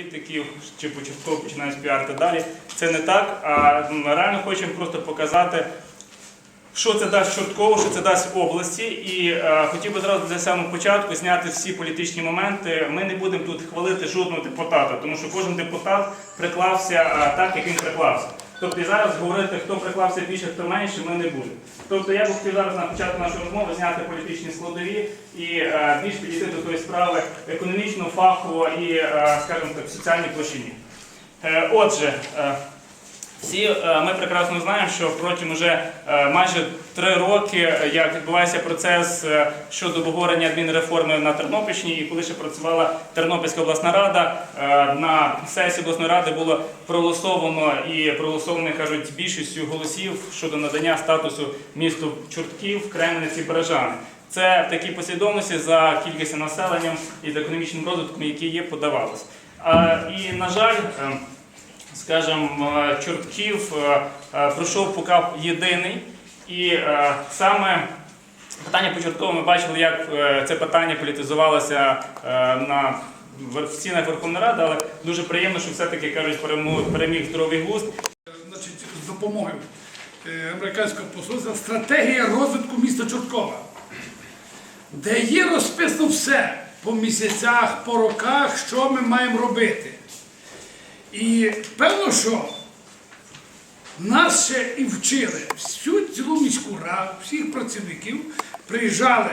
політиків чи початково починають піарити далі. Це не так. А ми реально хочемо просто показати, що це дасть Чорткову, що це дасть області. І е, хотів би зразу для самого початку зняти всі політичні моменти. Ми не будемо тут хвалити жодного депутата, тому що кожен депутат приклався е, так, як він приклався. Тобто і зараз говорити, хто приклався більше, хто менше, ми не будемо. Тобто я б хотів зараз на початку нашої розмови зняти політичні складові і е, більш підійти до тої справи економічно, фахово і, е, скажімо так, в соціальній площині. Е, Отже, е, всі е, ми прекрасно знаємо, що протягом вже е, майже три роки, е, як відбувається процес щодо обговорення адмінреформи на Тернопільщині, і коли ще працювала Тернопільська обласна рада, на сесії обласної ради було проголосовано і проголосовано, кажуть, більшістю голосів щодо надання статусу місту Чортків, Кремниці, Бережани. Це в такій послідовності за кількістю населенням і за економічним розвитком, які є, подавалось. І, на жаль, е, скажімо, е, Чортків е, е, пройшов поки єдиний. І саме питання по Чорткову ми бачили, як це питання політизувалося на в стінах Верховної Ради, але дуже приємно, що все-таки кажуть, переміг здоровий глузд. значить, з допомогою американського посольства стратегія розвитку міста Чорткова, де є розписано все по місяцях, по роках, що ми маємо робити. І певно, що нас ще і вчили всю цілу міську раду, всіх працівників, приїжджали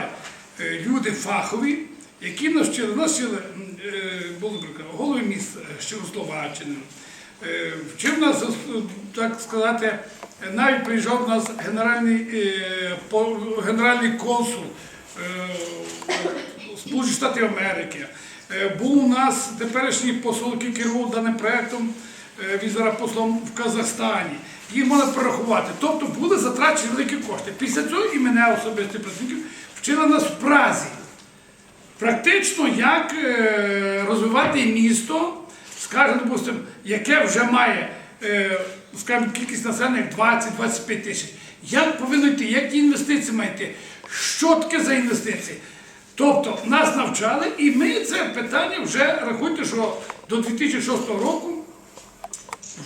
е, люди фахові, які нас вчили. Нас вчили е, голови міст е, Чехословаччини, вчив нас, так сказати, навіть приїжджав нас генеральний, генеральний консул Сполучених Штатів Америки. Е, Був у нас теперішній посол, який керував даним проєктом, е, він послом в Казахстані. Їх можна порахувати. Тобто були затрачені великі кошти. Після цього і мене особисто працівників вчили нас в Празі. Практично як е, розвивати місто, скажімо, допустим, яке вже має скажімо, кількість населення 20-25 тисяч. Як повинно йти, які інвестиції має що таке за інвестиції? Тобто нас навчали, і ми це питання вже рахуйте, що до 2006 року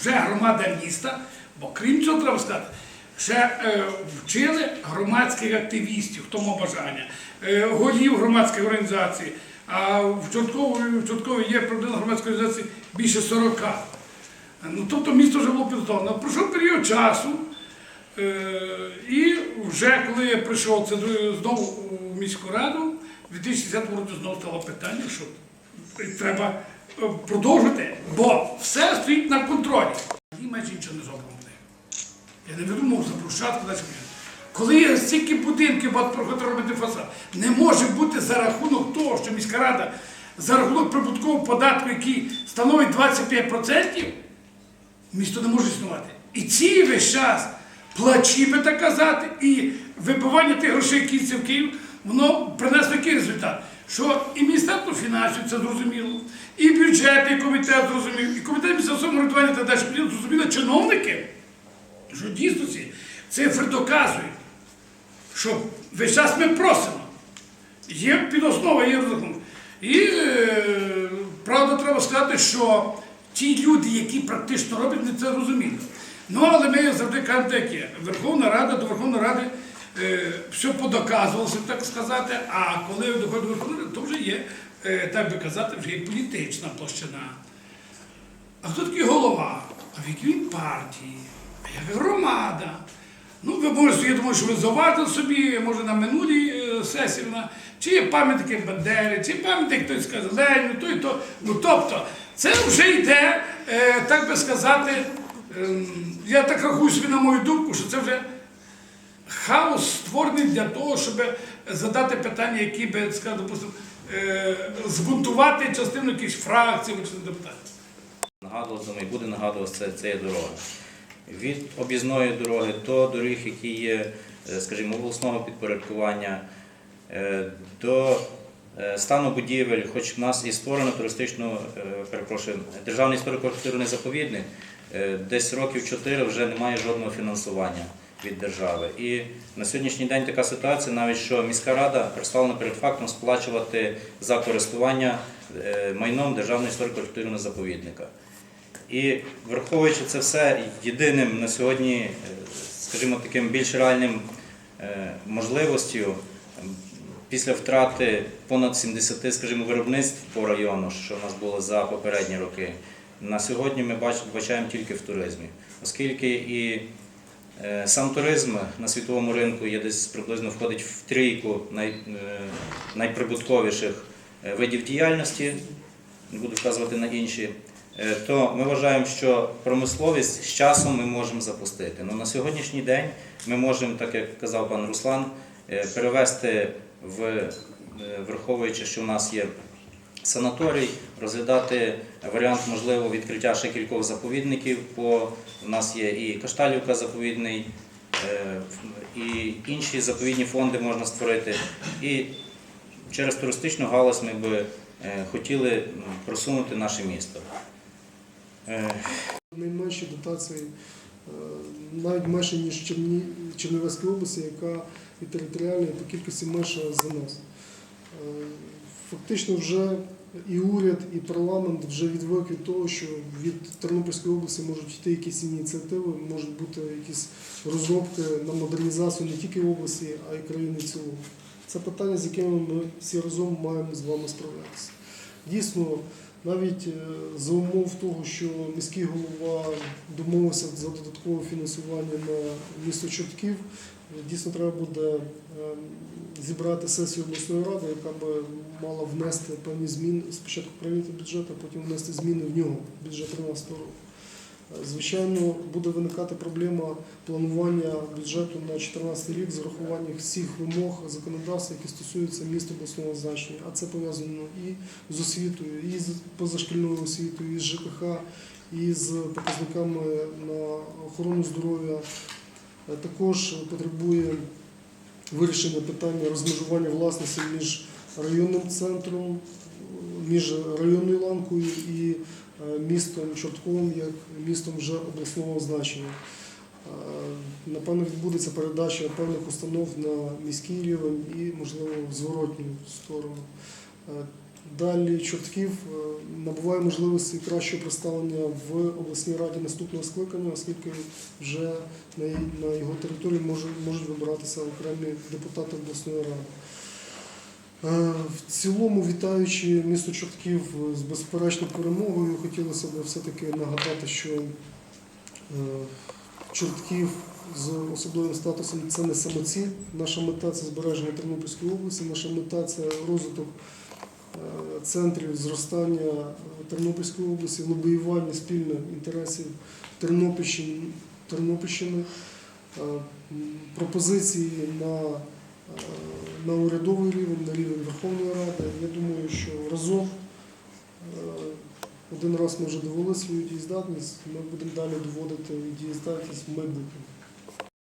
вже громада міста, бо крім цього треба сказати, ще е, вчили громадських активістів, хто мав бажання, е, голів громадських організацій. А в Чорткові, в Чорткові є проблема громадської організації більше 40. Ну, тобто місто вже було підготовлено. Пройшов період часу, е, і вже коли я прийшов це знову у міську раду, в 2010 році знову стало питання, що треба е, продовжити, бо все стоїть на контролі. І майже нічого не зроблено. Я не видумав за брусчатку далі. Коли є стільки будинків, проходить робити фасад, не може бути за рахунок того, що міська рада за рахунок прибуткового податку, який становить 25%, місто не може існувати. І ці весь час плачі, казати, і вибивання тих грошей кінців Київ, воно принесло який результат? Що і Міністерство фінансів це зрозуміло, і бюджетний комітет зрозумів, і комітет місцевого самоврядування та далі зрозуміли чиновники, що в дійсності цифри доказують, що весь час ми просимо. Є підоснова, є розрахунок. І е, правда, треба сказати, що ті люди, які практично роблять, вони це розуміють. Ну, але ми завжди кажемо таке. Верховна Рада до Верховної Ради е, все подоказувалося, так сказати, а коли доходить до Верховної Ради, то вже є, е, так би казати, вже і політична площина. А хто такий голова? А в якій він партії? А як громада? Ну, ви можете, я думаю, що ви завадили собі, може, на минулій е, сесії, на, чи є пам'ятники Бандери, чи пам'ятник хтось скаже Леніну, то і то. Ну, тобто, це вже йде, е, так би сказати, я так рахую собі на мою думку, що це вже хаос створений для того, щоб задати питання, які би, сказати, допустимо, е, збунтувати частину якихось фракцій, депутатів. Нагадувалося і буде нагадуватися, це, це є дорога. Від об'їзної дороги до доріг, які є, е, скажімо, обласного підпорядкування, е, до стану будівель, хоч в нас і створено туристичну, перепрошую, державний історико-архітектурний заповідник, десь років 4 вже немає жодного фінансування від держави. І на сьогоднішній день така ситуація, навіть що міська рада представлена перед фактом сплачувати за користування е, майном Державного історико-культурного заповідника. І враховуючи це все, єдиним на сьогодні, е, скажімо, таким більш реальним е, можливостю після втрати понад 70, скажімо, виробництв по району, що в нас було за попередні роки, на сьогодні ми бач- бачаємо тільки в туризмі, оскільки і е, сам туризм на світовому ринку є десь приблизно входить в трійку е, найприбутковіших е, видів діяльності, не буду вказувати на інші, то ми вважаємо, що промисловість з часом ми можемо запустити. Ну, на сьогоднішній день ми можемо, так як казав пан Руслан, перевести в враховуючи, що в нас є санаторій, розглядати варіант можливо відкриття ще кількох заповідників. По у нас є і Кашталівка заповідний, е, і інші заповідні фонди можна створити. І через туристичну галузь ми би е, хотіли просунути наше місто. Е, Найменші дотації навіть менше, ніж Черні... Чернівецькій області, яка і територіально, і по кількості менша за нас. Фактично вже і уряд, і парламент вже відвик від того, що від Тернопільської області можуть йти якісь ініціативи, можуть бути якісь розробки на модернізацію не тільки області, а й країни цілому. Це питання, з якими ми всі разом маємо з вами справлятися. Дійсно, навіть е, за умов того, що міський голова домовився за додаткове фінансування на місто Чортків, дійсно треба буде е, зібрати сесію обласної ради, яка би мала внести певні зміни, спочатку прийняти бюджет, а потім внести зміни в нього, бюджет 13 року. Звичайно, буде виникати проблема планування бюджету на 2014 рік з урахуванням всіх вимог законодавства, які стосуються міст обласного значення. А це пов'язано і з освітою, і з позашкільною освітою, і з ЖКХ, і з показниками на охорону здоров'я. Також потребує вирішення питання розмежування власності між районним центром, між районною ланкою і містом Чортковим як містом вже обласного значення. Е, Напевно, відбудеться передача певних установ на міський рівень і, можливо, в зворотню сторону. Е, Далі Чортків е, набуває можливості кращого представлення в обласній раді наступного скликання, оскільки вже на його території можуть вибиратися окремі депутати обласної ради. Е, В цілому, вітаючи місто Чортків з безперечною перемогою, хотілося б все-таки нагадати, що е, Чортків з особливим статусом це не самоціль. Наша мета це збереження Тернопільської області, наша мета це розвиток е, центрів зростання Тернопільської області, лобіювання спільних інтересів Тернопільщини, Тернопільщини пропозиції на, на урядовий рівень, на рівень Верховної Ради. Я думаю, що разом е, один раз ми вже довели свою дієздатність, ми будемо далі доводити дієздатність в майбутньому.